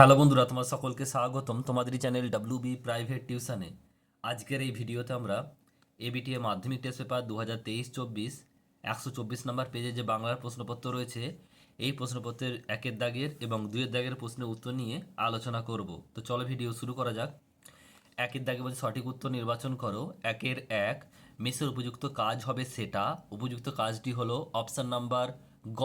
Hello বন্ধুরা তোমার সকলকে স্বাগতম তোমাদের চ্যানেল ডাব্লিউ বি প্রাইভেট টিউশনে আজকের এই ভিডিওতে আমরা এবিটিএ মাধ্যমিক টেস্ট পেপার দু হাজার তেইশ চব্বিশ, একশো চব্বিশ নম্বর পেজে যে বাংলার প্রশ্নপত্র রয়েছে, এই প্রশ্নপত্রের একের দাগের এবং দুইয়ের দাগের প্রশ্নের উত্তর নিয়ে আলোচনা করব। তো চলো ভিডিও শুরু করা যাক। একের দাগে বলছে সঠিক উত্তর নির্বাচন করো। একের এক মেসের উপযুক্ত কাজ হবে সেটা। উপযুক্ত কাজটি হলো অপশান নাম্বার গ।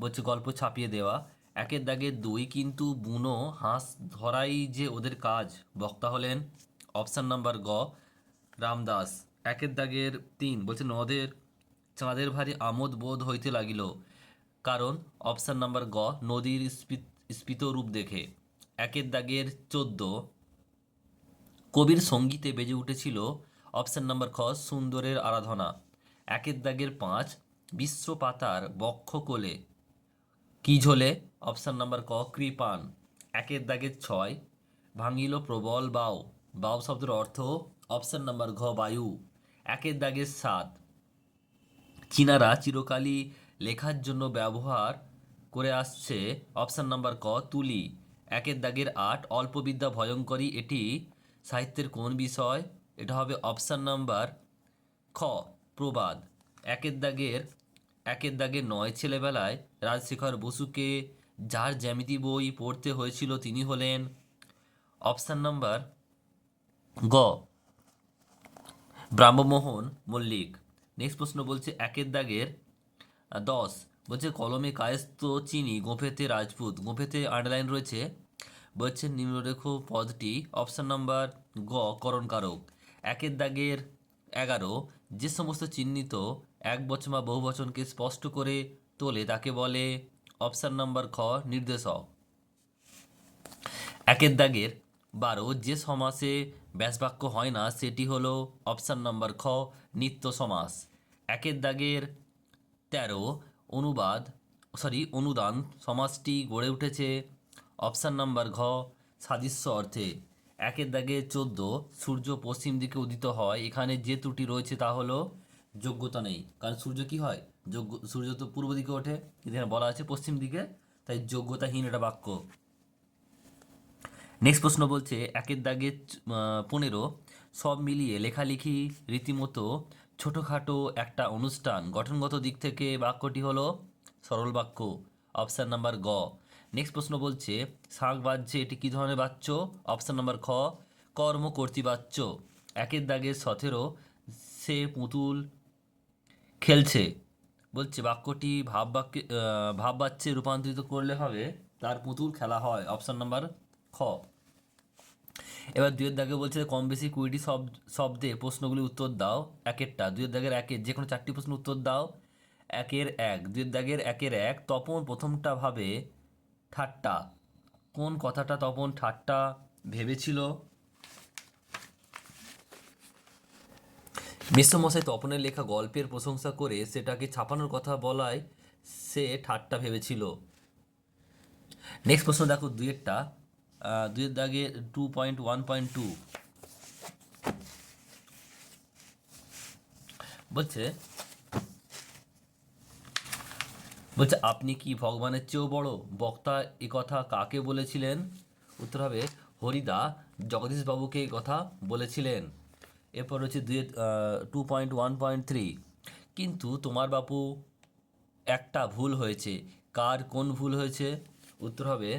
বলছে গল্প ছাপিয়ে দেওয়া। একের দাগে দুই কিন্তু বুনো হাঁস ধরাই যে ওদের কাজ। বক্তা হলেন অপশান নাম্বার গ, রামদাস। একের দাগের তিন, বলছে নদের, চাঁদের ভারী আমোদ বোধ হইতে লাগিল। কারণ অপশান নাম্বার গ, নদীর স্ফীত রূপ দেখে। একের দাগের চোদ্দ, কবির সঙ্গীতে বেজে উঠেছিল অপশন নাম্বার খ, সুন্দরের আরাধনা। একের দাগের পাঁচ বিশ্ব পাতার বক্ষ কোলে কি ঝোলে? অপশন নাম্বার ক কৃপান একের দাগের ছয়, ভাঙিল প্রবল বাও বাউ শব্দের অর্থ, অপশান নাম্বার ঘ, বায়ু। একের দাগের সাত, চীনারা চিরকালই লেখার জন্য ব্যবহার করে আসছে। অপশান নাম্বার ক, তুলি। একের দাগের আট অল্পবিদ্যা ভয়ঙ্করী এটি সাহিত্যের কোন বিষয়? এটা হবে অপশান নাম্বার খ, প্রবাদ। একের দাগের একের দাগের নয় ছেলেবেলায় রাজশেখর বসুকে যার জ্যামিতি বই পড়তে হয়েছিল তিনি হলেন অপশান নাম্বার গ, ব্রাহ্মমোহন মল্লিক। নেক্সট প্রশ্ন বলছে একের দাগের দশ, বলছে কলমে কায়স্ত চিনি, গোফেতে রাজপুত, গোফেতে আন্ডারলাইন রয়েছে। বলছে নিম্নরেখ পদটি অপশান নাম্বার গ করণ কারক একের দাগের এগারো, যে সমস্ত চিহ্নিত এক বচন বা বহু বচনকে স্পষ্ট করে তোলে, তাকে বলে অপশান নাম্বার খ, নির্দেশক। একের দাগের বারো, যে সমাসে ব্যাসবাক্য হয় না, সেটি হলো অপশান নাম্বার খ, নিত্য সমাস। একের দাগের তেরো, অনুবাদ, সরি, অনুদান সমাজটি গড়ে উঠেছে অপশান নাম্বার ঘ, সাদৃশ্য অর্থে। একের দাগে চোদ্দ, সূর্য পশ্চিম দিকে উদিত হয়। এখানে যে ত্রুটি রয়েছে তা হলো যোগ্যতা নেই। কারণ সূর্য কি হয়? যোগ্য, সূর্য তো পূর্ব দিকে ওঠে, এখানে বলা আছে পশ্চিম দিকে, তাই যোগ্যতাহীন এটা বাক্য। নেক্সট প্রশ্ন বলছে, একের দাগে পনেরো, সব মিলিয়ে লেখালেখি রীতিমতো ছোটোখাটো একটা অনুষ্ঠান। গঠনগত দিক থেকে বাক্যটি হলো সরল বাক্য, অপশান নাম্বার গ। নেক্সট প্রশ্ন বলছে শাঁখ বাজছে, এটি কী ধরনের বাচ্চ অপশান নাম্বার খ, কর্ম কর্তৃ বাচ্চ একের দাগে সতেরো, সে পুতুল খেলছে। বলছে, বাক্যটি ভাব বাক্যে ভাব বাচ্চে রূপান্তরিত করলে হবে। তার পুতুল খেলা হয়। অপশান নাম্বার খ। এবার দুয়ের দাগে বলছে, কম বেশি কুড়িটি শব্দ, শব্দে প্রশ্নগুলি উত্তর দাও। একেরটা। দুয়ের দাগের একের যে কোনো চারটি প্রশ্ন উত্তর দাও। একের এক। দুয়ের দাগের একের এক। তপন প্রথমটা ভাবে ঠাট্টা। কোন কথাটা তপন ঠাট্টা ভেবেছিল? মিশ্রমশাই তপনের লেখা গল্পের প্রশংসা করে সেটাকে ছাপানোর কথা বলায় সে ঠাট্টা ভেবেছিল। নেক্সট প্রশ্ন দেখো দুইয়েরটা। আহ, দুইয়ের দাগে two point one point two বলছে বলছে আপনি কি ভগবানের চেয়েও বড়? বক্তা এ কথা কাকে বলেছিলেন? উত্তর হবে হরিদা জগদীশবাবুকে এই কথা বলেছিলেন। এরপর হচ্ছে দুই two point one point three কিন্তু তোমার বাপু, একটা ভুল হয়েছে। কার কোন ভুল হয়েছে? উত্তর হবে,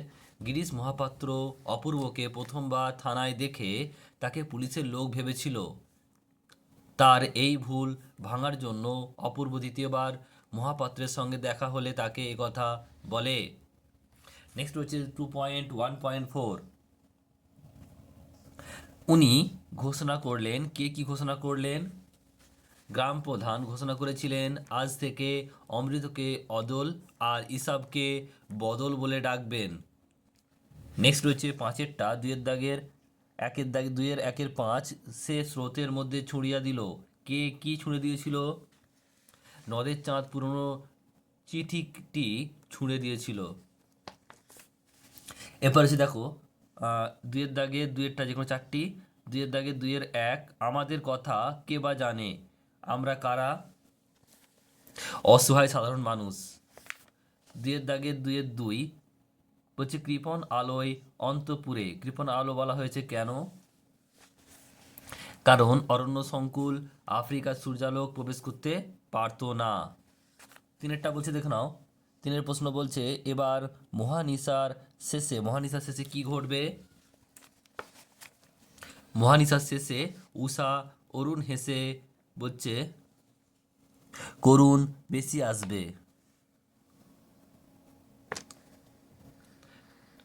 গিরিশ মহাপাত্র অপূর্বকে প্রথমবার থানায় দেখে তাকে পুলিশের লোক ভেবেছিল। তার এই ভুল ভাঙার জন্য অপূর্ব দ্বিতীয়বার মহাপাত্রের সঙ্গে দেখা হলে তাকে কথা বলে। নেক্সট হচ্ছে two point one point four উনি ঘোষণা করলেন, কে কি ঘোষণা করলেন? গ্রাম প্রধান ঘোষণা করেছিলেন, আজ থেকে অমৃতকে অদল আর ইসাবকে বদল বলে ডাকবেন। নেক্সট রয়েছে পাঁচেরটা দুয়ের দাগের, একের দাগ দুইয়ের, একের পাঁচ, সে স্রোতের মধ্যে ছুঁড়িয়া দিল। কে কি ছুঁড়ে দিয়েছিল? নদের চাঁদ পুরনো চিঠিটি ছুঁড়ে দিয়েছিল। এরপর দেখো দুইয়ের দাগে দুইয়েরটা যে কোনো চারটি, দুইয়ের দাগে দুইয়ের এক। আমাদের কথা কে বা জানে? আমরা কারা? অসহায় সাধারণ মানুষ। দুইয়ের দাগে দুইয়ের দুই। বলছে কৃপণ আলোয় অন্তপুরে। কৃপণ আলো বলা হয়েছে কেন? কারণ অরণ্য সংকুল আফ্রিকার সূর্যালোক প্রবেশ করতে পারতো না। তিনেরটা বলছে, দেখে নাও। তিনের প্রশ্ন বলছে, এবার মহানিসার শেষে মহানিসার শেষে কি ঘটবে? মহানিসার শেষে উষা অরুণ হেসে বলছে, করুণ বেশি আসবে।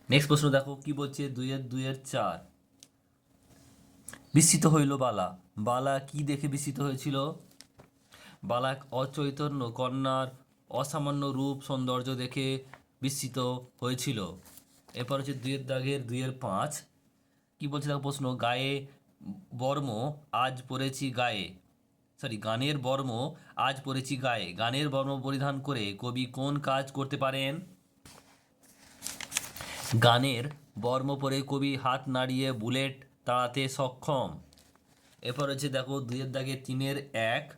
নেক্সট প্রশ্ন দেখো, কি বলছে? দুইয়ের দুইয়ের চার। বিস্মিত হইল বালা। বালা কি দেখে বিস্মিত হয়েছিল? বালা অচৈতন্য কন্যার অসামান্য রূপ সৌন্দর্য দেখে বিস্মিত হয়েছিল। এরপর হচ্ছে দুইয়ের দাগের দুইয়ের পাঁচ। কি বলছে দেখো প্রশ্ন? গায়ে বর্ম, আজ পড়েছি গায়ে। সরি গানের বর্ম, আজ পড়েছি গায়ে। গানের বর্ম পরিধান করে কবি কোন কাজ করতে পারেন? গানের বর্ম পরে কবি হাত নাড়িয়ে বুলেট তাড়াতে সক্ষম। এরপর হচ্ছে দেখো দুইয়ের দাগে তিনের এক।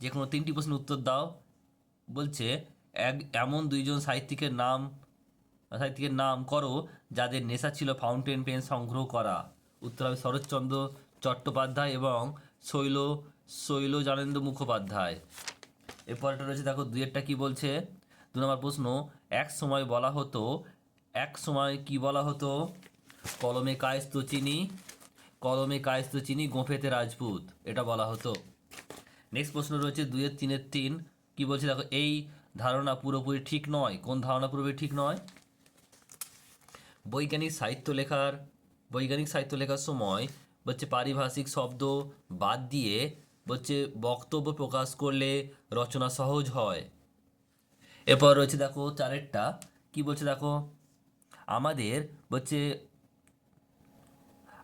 যে কোনো তিনটি প্রশ্নের উত্তর দাও। বলছে, এক, এমন দুইজন সাহিত্যিকের নাম সাহিত্যিকের নাম করো যাদের নেশা ছিল ফাউন্টেন পেন সংগ্রহ করা। উত্তর হবে শরৎচন্দ্র চট্টোপাধ্যায় এবং শৈল শৈলজানন্দ মুখোপাধ্যায়। এরপরটা রয়েছে, দেখো, দুইয়েরটা কি বলছে? দু নম্বর প্রশ্ন, এক সময় বলা হতো, এক সময় কি বলা হতো? কলমে কায়স্ত চিনি, কলমে কায়স্ত চিনি গোঁফেতে রাজপুত, এটা বলা হতো। নেক্সট প্রশ্ন রয়েছে, দুইয়ের তিনের তিন কি বলছে দেখো, এই ধারণা পুরোপুরি ঠিক নয়। কোন ধারণা পুরোপুরি ঠিক নয়? বৈজ্ঞানিক সাহিত্য লেখার, বৈজ্ঞানিক সাহিত্য লেখার সময় বলছে পারিভাষিক শব্দ বাদ দিয়ে বলছে বক্তব্য প্রকাশ করলে রচনা সহজ হয়। এরপর রয়েছে দেখো চারেরটা। কি বলছে দেখো? আমাদের বলছে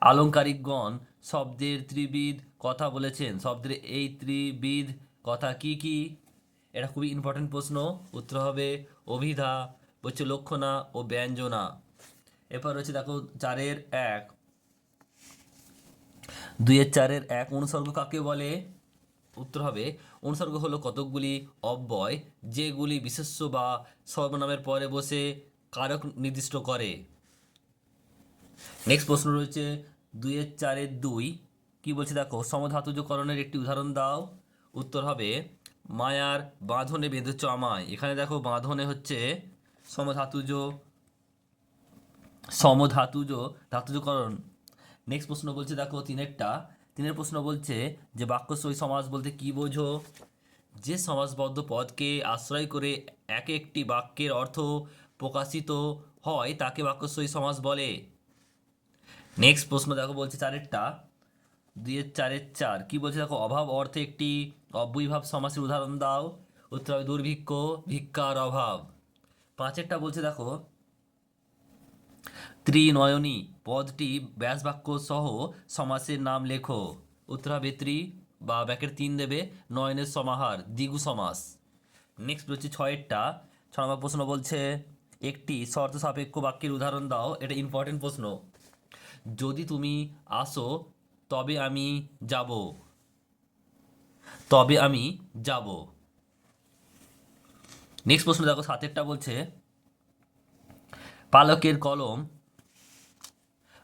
আলংকারিকগণ শব্দের ত্রিবিধ কথা বলেছেন। শব্দের এই ত্রিবিধ কথা কি কি? এটা খুবই ইম্পর্টেন্ট প্রশ্ন। উত্তর হবে অভিধা, বলছে লক্ষণা ও ব্যঞ্জনা। এরপর রয়েছে দেখো চারের এক। দুইয়ের চারের এক অনুসর্গ কাকে বলে? উত্তর হবে অনুসর্গ হলো কতকগুলি অব্যয়, যেগুলি বিশেষ্য বা সর্বনামের পরে বসে কারক নির্দিষ্ট করে। নেক্সট প্রশ্ন রয়েছে দুইয়ের চারের দুই। কি বলছে দেখো? সমধাতুজকরণের একটি উদাহরণ দাও। উত্তর হবে মায়ার বাঁধনে বেঁধেছ আমায়। এখানে দেখো বাঁধনে হচ্ছে সমধাতুজ সমধাতুজ, ধাতুজকরণ। নেক্সট প্রশ্ন বলছে দেখো তিনেরটা। তিনের প্রশ্ন বলছে যে বাক্যসই সমাস বলতে কি বোঝো? যে সমাসবদ্ধ পদকে আশ্রয় করে এক একটি বাক্যের অর্থ প্রকাশিত হয়, তাকে বাক্যসই সমাস বলে। নেক্সট প্রশ্ন দেখো বলছে চারেরটা। দুইয়ের চারের চার কি বলছে? দেখো, অভাব অর্থে একটি অব্যয়ভাব সমাসের উদাহরণ দাও। উত্তর হবে দুর্ভিক্ষ, ভিক্ষার অভাব। পাঁচেরটা বলছে, দেখো, ত্রিনয়নী পদটি ব্যাস বাক্য সহ সমাসের নাম লেখো। উত্তর হবে ত্রি বা ব্যাকের তিন দেবে, নয়নের সমাহার, দ্বিগু সমাস। নেক্সট হচ্ছে ছয়েরটা ছ নম্বর প্রশ্ন বলছে, একটি শর্ত সাপেক্ষ বাক্যের উদাহরণ দাও, এটা ইম্পর্টেন্ট প্রশ্ন। যদি তুমি আসো তবে আমি যাব। তবে আমি যাব। নেক্সট প্রশ্ন দেখো সাতেরটা বলছে, পালকের কলম,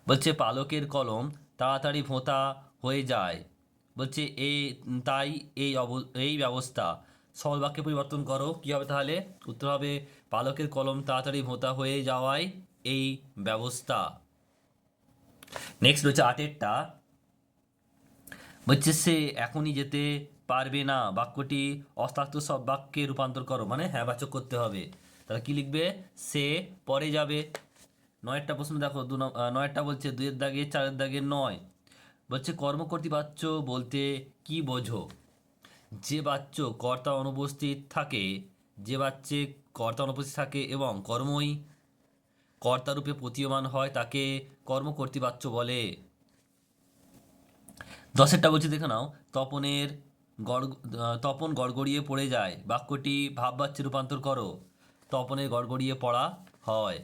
বলছে পালকের কলম তাড়াতাড়ি ভোঁতা হয়ে যায়। বলছে এ, তাই এই অব, এই ব্যবস্থা। সরল বাক্যে পরিবর্তন করো, কী হবে তাহলে? উত্তর হবে, পালকের কলম তাড়াতাড়ি ভোঁতা হয়ে যাওয়ায় এই ব্যবস্থা। নেক্সট রয়েছে আটেরটা। বলছে সে এখনই যেতে পারবে না, বাক্যটি অস্তাক্ত সব বাক্যে রূপান্তর করো মানে হ্যাঁ বাচক করতে হবে। তাহলে কি লিখবে? সে পরে যাবে। নয়েরটা প্রশ্ন দেখো, দু নয়েরটা বলছে দুয়ের দাগে, চারের দাগে নয়। বলছে কর্মকর্তী বাচ্য বলতে কি বোঝো? যে বাচ্য কর্তা অনুপস্থিত থাকে, যে বাচ্চে কর্তা অনুপস্থিত থাকে এবং কর্মই কর্তারূপে প্রতীয়মান হয়, তাকে কর্মকর্তী বাচ্য বলে। দশেরটা বলছি, দেখে নাও। তপনের গড় তপন গড়গড়িয়ে পড়ে যায়। বাক্যটি ভাববাচ্যে রূপান্তর করো। তপনের গড়গড়িয়ে পড়া হয়।